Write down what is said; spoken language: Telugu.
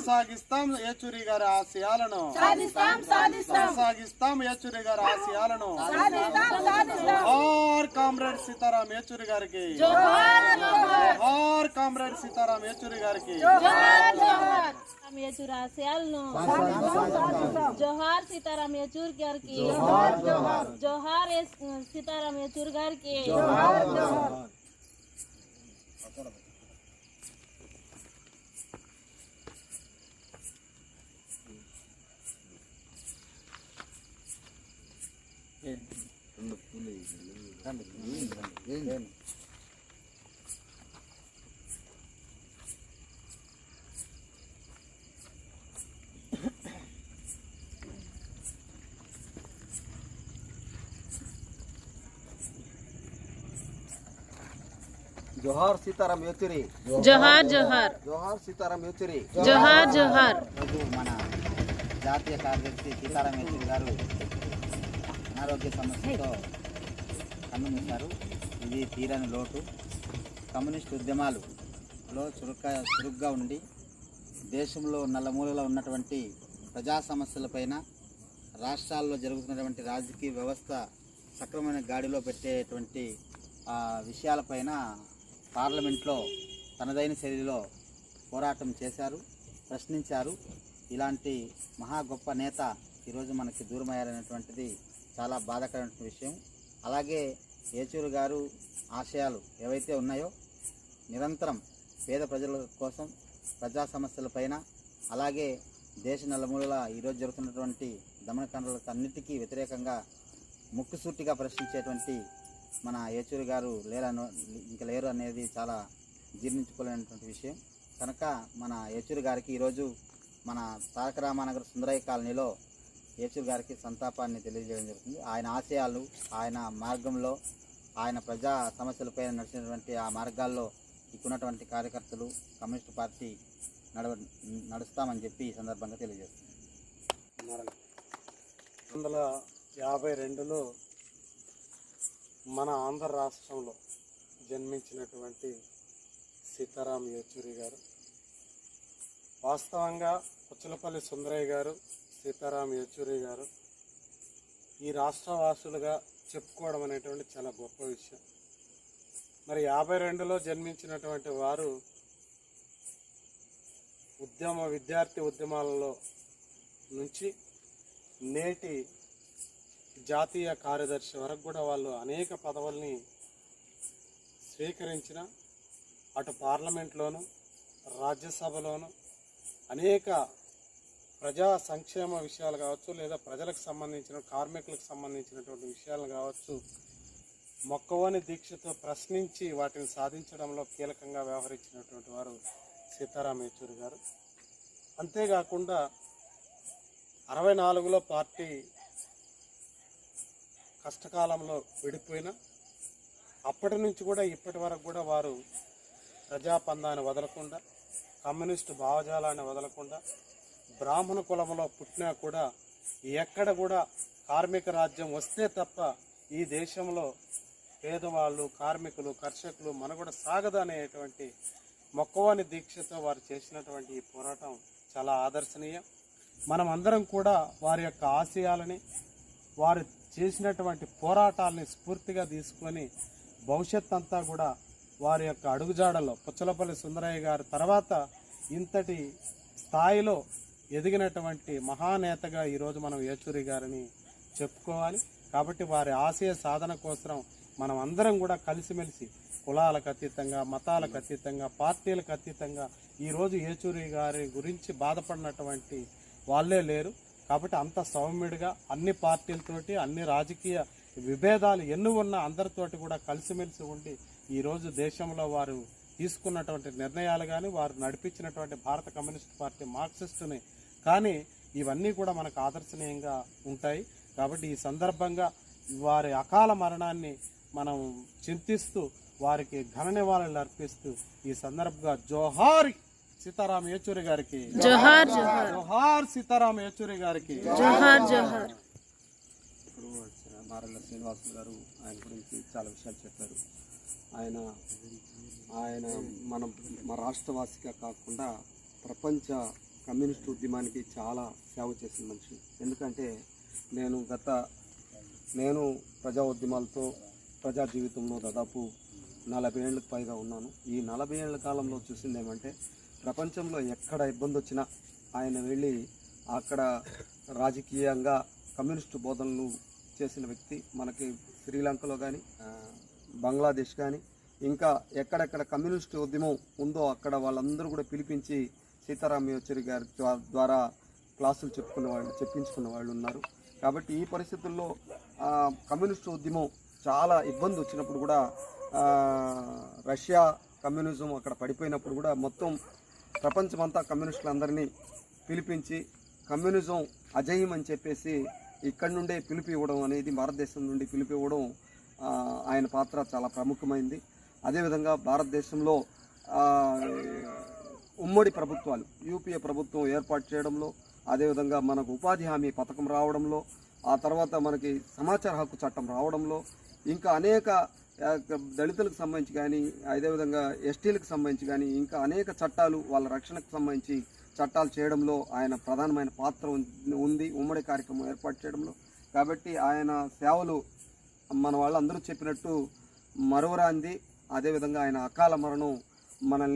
కొనసాగిస్తాం యేచూరి గారి ఆశయాలను. కొనసాగిస్తాం యేచూరి గారి ఆశయాలను. జోహార్ కామ్రేడ్ సీతారాం యేచూరి గారికి. జోహార్ కామ్రేడ్ సీతారాం యేచూరి గారికి. జోహార్ జోహార్. సీతారాం యచూర్ ఆశయాలను. జోహార్ సీతారాం యచూర్ గారికి. జోహార్ సీతారాం యచూర్ గారికి. జోహార్ సీతారాం యేచూరి జోహార్ జోహార్ జోహార్ సీతారాం యేచూరి జోహార్ జోహార్ ఈరోజు మన జాతీయ కార్యదర్శి సీతారాం యేచూరి గారు అనారోగ్య సమస్యతో కన్నుమూశారు ఇది తీరని లోటు. కమ్యూనిస్ట్ ఉద్యమాలులో చురుక చురుగ్గా ఉండి దేశంలో నల్లమూలలో ఉన్నటువంటి ప్రజా సమస్యలపైన రాష్ట్రాల్లో జరుగుతున్నటువంటి రాజకీయ వ్యవస్థ సక్రమమైన గాడిలో పెట్టేటువంటి ఆ, విషయాలపైన పార్లమెంట్లో తనదైన శైలిలో పోరాటం చేశారు ప్రశ్నించారు. ఇలాంటి మహా గొప్ప నేత ఈరోజు మనకి దూరమయ్యారనేటువంటిది చాలా బాధాకరమైన విషయం. అలాగే ఏచూరు గారు ఆశయాలు ఏవైతే ఉన్నాయో నిరంతరం పేద ప్రజల కోసం ప్రజా సమస్యలపైన అలాగే దేశ నలుమూలల ఈరోజు జరుగుతున్నటువంటి దమనకాండలకు అన్నిటికీ వ్యతిరేకంగా ముక్కుసూటిగా ప్రశ్నించేటువంటి మన ఏచూరి గారు లేరను ఇంకా లేరు అనేది చాలా జీర్ణించుకోలేనటువంటి విషయం. కనుక మన ఏచూరి గారికి ఈరోజు మన తారక రామానగర్ సుందరయ్య కాలనీలో ఏచూరి గారికి సంతాపాన్ని తెలియజేయడం జరుగుతుంది. ఆయన ఆశయాలు ఆయన మార్గంలో ఆయన ప్రజా సమస్యలపై నడిచినటువంటి ఆ మార్గాల్లో ఇక్కున్నటువంటి కార్యకర్తలు కమ్యూనిస్టు పార్టీ నడవ నడుస్తామని చెప్పి ఈ సందర్భంగా తెలియజేస్తుంది వందల యాభై రెండులో మన ఆంధ్ర రాష్ట్రంలో జన్మించినటువంటి సీతారాం యేచూరి గారు వాస్తవంగా పుచ్చలపల్లి సుందరయ్య గారు సీతారాం యచూరి గారు ఈ రాష్ట్ర వాసులుగా చెప్పుకోవడం అనేటువంటి చాలా గొప్ప విషయం. మరి యాభై రెండులో జన్మించినటువంటి వారు ఉద్యమ విద్యార్థి ఉద్యమాలలో నుంచి నేటి జాతీయ కార్యదర్శి వరకు కూడా వాళ్ళు అనేక పదవుల్ని స్వీకరించిన అటు పార్లమెంట్లోను రాజ్యసభలోను అనేక ప్రజా సంక్షేమ విషయాలు కావచ్చు లేదా ప్రజలకు సంబంధించిన కార్మికులకు సంబంధించినటువంటి విషయాలు కావచ్చు మొక్కవని దీక్షతో ప్రశ్నించి వాటిని సాధించడంలో కీలకంగా వ్యవహరించినటువంటి వారు సీతారాం యేచూరి గారు. అంతేకాకుండా అరవై నాలుగులో పార్టీ కష్టకాలంలో విడిపోయిన అప్పటి నుంచి కూడా ఇప్పటి వరకు కూడా వారు ప్రజాపందాన్ని వదలకుండా కమ్యూనిస్టు భావజాలాన్ని వదలకుండా బ్రాహ్మణ కులంలో పుట్టినా కూడా ఎక్కడ కూడా కార్మిక రాజ్యం వస్తే తప్ప ఈ దేశంలో పేదవాళ్ళు కార్మికులు కర్షకులు మనుగడ సాగదనేటువంటి మొక్కవాని దీక్షతో వారు చేసినటువంటి ఈ పోరాటం చాలా ఆదర్శనీయం. మనం అందరం కూడా వారి యొక్క ఆశయాలని వారు చేసినటువంటి పోరాటాలని స్ఫూర్తిగా తీసుకొని భవిష్యత్ అంతా కూడా వారి యొక్క అడుగుజాడలో పుచ్చలపల్లి సుందరయ్య గారి తర్వాత ఇంతటి స్థాయిలో ఎదిగినటువంటి మహానేతగా ఈరోజు మనం ఏచూరి గారిని చెప్పుకోవాలి. కాబట్టి వారి ఆశయ సాధన కోసం మనం అందరం కూడా కలిసిమెలిసి కులాలకు అతీతంగా మతాలకు అతీతంగా పార్టీలకు అతీతంగా ఈరోజు ఏచూరి గారి గురించి బాధపడినటువంటి వాళ్ళే లేరు. కాబట్టి అంత సౌమ్యుడిగా అన్ని పార్టీలతోటి అన్ని రాజకీయ విభేదాలు ఎన్ని ఉన్నా అందరితోటి కూడా కలిసిమెలిసి ఉండి ఈరోజు దేశంలో వారు తీసుకున్నటువంటి నిర్ణయాలు కానీ వారు నడిపించినటువంటి భారత కమ్యూనిస్ట్ పార్టీ మార్క్సిస్టుని కానీ ఇవన్నీ కూడా మనకు ఆదర్శనీయంగా ఉంటాయి. కాబట్టి ఈ సందర్భంగా వారి అకాల మరణాన్ని మనం చింతిస్తూ వారికి ఘన నివాళులు అర్పిస్తూ ఈ సందర్భంగా జోహార్ సీతారాం యేచూరి గారికి. జోహార్ జోహార్. జోహార్ సీతారాం యేచూరి గారికి. జోహార్ జోహార్. ఇప్పుడు మారల్ల శ్రీనివాసులు గారు ఆయన గురించి చాలా విషయాలు చెప్పారు. ఆయన ఆయన మన మన రాష్ట్రవాసిగా కాకుండా ప్రపంచ కమ్యూనిస్ట్ ఉద్యమానికి చాలా సేవ చేసిన మనిషి. ఎందుకంటే నేను గత నేను ప్రజా ఉద్యమాలతో ప్రజా జీవితంలో దాదాపు నలభై ఏళ్ళకు పైగా ఉన్నాను. ఈ నలభై ఏళ్ళ కాలంలో చూసింది ఏమంటే ప్రపంచంలో ఎక్కడ ఇబ్బంది వచ్చినా ఆయన వెళ్ళి అక్కడ రాజకీయంగా కమ్యూనిస్టు బోధనలు చేసిన వ్యక్తి మనకి శ్రీలంకలో కానీ బంగ్లాదేశ్ కానీ ఇంకా ఎక్కడెక్కడ కమ్యూనిస్టు ఉద్యమం ఉందో అక్కడ వాళ్ళందరూ కూడా పిలిపించి సీతారాం యేచూరి గారి ద్వారా క్లాసులు చెప్పుకున్న వాళ్ళు చెప్పించుకున్న వాళ్ళు ఉన్నారు. కాబట్టి ఈ పరిస్థితుల్లో కమ్యూనిస్టు ఉద్యమం చాలా ఇబ్బంది వచ్చినప్పుడు కూడా రష్యా కమ్యూనిజం అక్కడ పడిపోయినప్పుడు కూడా మొత్తం ప్రపంచమంతా కమ్యూనిస్టులందరినీ పిలిపించి కమ్యూనిజం అజయం అని చెప్పేసి ఇక్కడ నుండే పిలిపి ఇవ్వడం అనేది భారతదేశం నుండి పిలిపి ఇవ్వడం ఆయన పాత్ర చాలా ప్రముఖమైంది. అదేవిధంగా భారతదేశంలో ఉమ్మడి ప్రభుత్వాలు యూపీఏ ప్రభుత్వం ఏర్పాటు చేయడంలో అదేవిధంగా మనకు ఉపాధి హామీ పథకం రావడంలో ఆ తర్వాత మనకి సమాచార హక్కు చట్టం రావడంలో ఇంకా అనేక దళితులకు సంబంధించి కానీ అదేవిధంగా ఎస్టీలకు సంబంధించి కానీ ఇంకా అనేక చట్టాలు వాళ్ళ రక్షణకు సంబంధించి చట్టాలు చేయడంలో ఆయన ప్రధానమైన పాత్ర ఉంది. ఉమ్మడి కార్యక్రమం ఏర్పాటు చేయడంలో. కాబట్టి ఆయన సేవలు మన వాళ్ళందరూ చెప్పినట్టు మరువరాంది. అదేవిధంగా ఆయన అకాల మరణం మనల్ని